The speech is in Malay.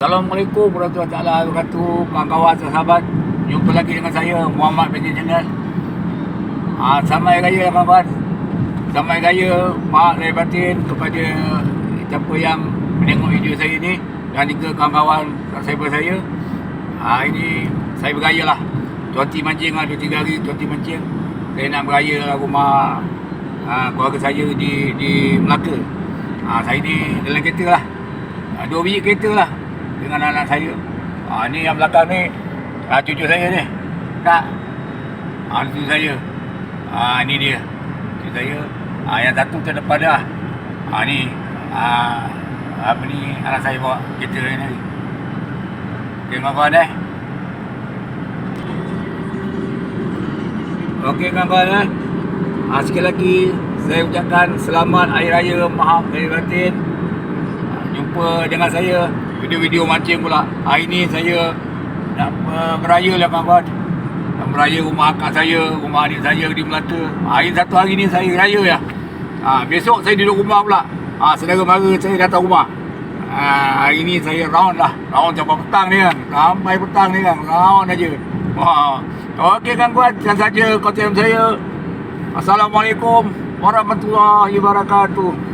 Assalamualaikum warahmatullahi wabarakatuh. Kawan-kawan sahabat, jumpa lagi dengan saya Muhammad bin Channel. Ah samai raya kawan-kawan. Samai raya mak saya batin kepada siapa yang menengok video saya ni dan juga kawan-kawan subscriber saya. Ah ini saya beraya lah. Cuti mancing lah 2 3 hari cuti mancing. Saya nak beraya lah rumah ah, keluarga saya di di Melaka. Ah saya ni dalam kereta lah. Ah, dua biji kereta lah dengan anak saya. Ha, ni yang belakang ni ha, cucu saya ni. Kak. Ha, cucu saya. Ha, ni dia. Cucu saya. Ha, yang satu ke depan dah. Ha, ni. Ha, apa ni anak saya bawa kereta ni. Okey kawan-kawan eh. Okey kawan-kawan eh. Ha, sekali lagi saya ucapkan selamat Hari Raya Maaf Lahir Batin. Ha, jumpa dengan saya video-video mancing pula. Hari ni saya nak uh, beraya lah kawan-kawan. Nak beraya rumah akak saya, rumah adik saya di Melaka. Hari satu hari ni saya raya ya. Ha, besok saya duduk rumah pula. Ha, saudara mara saya datang rumah. Ha, hari ni saya round lah. Round sampai petang ni kan. Sampai petang ni kan. Round aja. Wah. Okey kawan-kawan, sekian saja konten saya. Assalamualaikum warahmatullahi wabarakatuh.